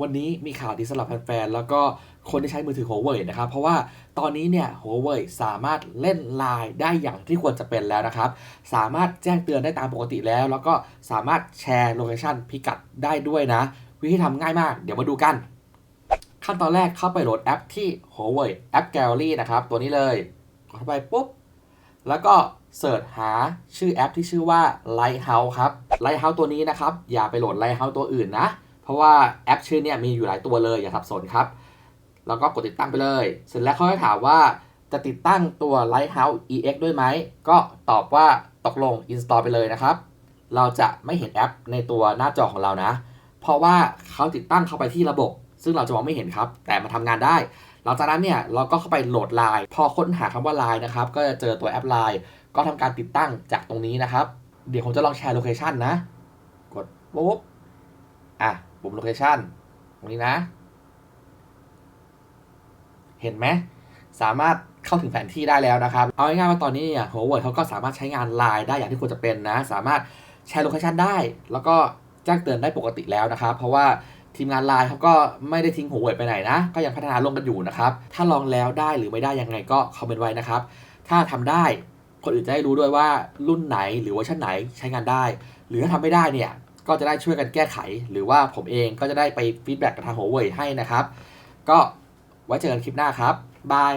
วันนี้มีข่าวดีสำหรับแฟนๆ แล้วก็คนที่ใช้มือถือ Huawei นะครับ เพราะว่าตอนนี้เนี่ย Huawei สามารถเล่น Line ได้อย่างที่ควรจะเป็นแล้วนะครับ สามารถแจ้งเตือนได้ตามปกติแล้ว แล้วก็สามารถแชร์โลเคชันพิกัดได้ด้วยนะ วิธีทำง่ายมาก เดี๋ยวมาดูกัน ขั้นตอนแรกเข้าไปโหลดแอปที่ Huawei App Gallery นะครับ ตัวนี้เลยกดเข้าไปปุ๊บ แล้วก็เสิร์ชหาชื่อแอปที่ชื่อว่า Lighthouse ครับ Lighthouse ตัวนี้นะครับ อย่าไปโหลด Lighthouse ตัวอื่นนะ เพราะว่าแอปชื่อเนี่ยมีอยู่หลายตัวเลยอย่าสับสนครับ แล้วก็กดติดตั้งไปเลย เสร็จแล้วเขาจะถามว่าจะติดตั้งตัว Lighthouse EX ด้วยไหม ก็ตอบว่าตกลง install ไปเลยนะครับ เราจะไม่เห็นแอปในตัวหน้าจอของเรานะ เพราะว่าเขาติดตั้งเข้าไปที่ระบบ ซึ่งเราจะมองไม่เห็นครับ แต่มันทำงานได้ หลังจากนั้นเนี่ยเราก็เข้าไปโหลด Line พอค้นหาคำว่า Line นะครับ ก็จะเจอตัวแอป Line ก็ทำการติดตั้งจากตรงนี้นะครับ เดี๋ยวผมจะลองแชร์โลเคชันนะ กดปุ๊บ อะ ปุ่มโลเคชันตรงนี้นะ เห็นไหมสามารถเข้าถึงแผนที่ได้แล้วนะครับ เอาง่ายๆว่าตอนนี้เนี่ย Huawei เขาก็สามารถใช้งาน Line ได้อย่างที่ควรจะเป็นนะ สามารถแชร์โลเคชันได้ แล้วก็แจ้งเตือนได้ปกติแล้วนะครับ เพราะว่าทีมงาน Line เขาก็ไม่ได้ทิ้ง Huawei ไปไหนนะ ก็ยังพัฒนาร่วมกันอยู่นะครับ ถ้าลองแล้วได้หรือไม่ได้ยังไงก็คอมเมนต์ไว้นะครับ ถ้าทำได้คนอื่นจะได้รู้ด้วยว่ารุ่นไหนหรือเวอร์ชันไหนใช้งานได้ หรือถ้าทำไม่ได้เนี่ย ก็จะได้ช่วยกันแก้ไข หรือว่าผมเองก็จะได้ไปฟีดแบ็กกับทางหัวเว่ยให้นะครับ ก็ไว้เจอกันคลิปหน้าครับบาย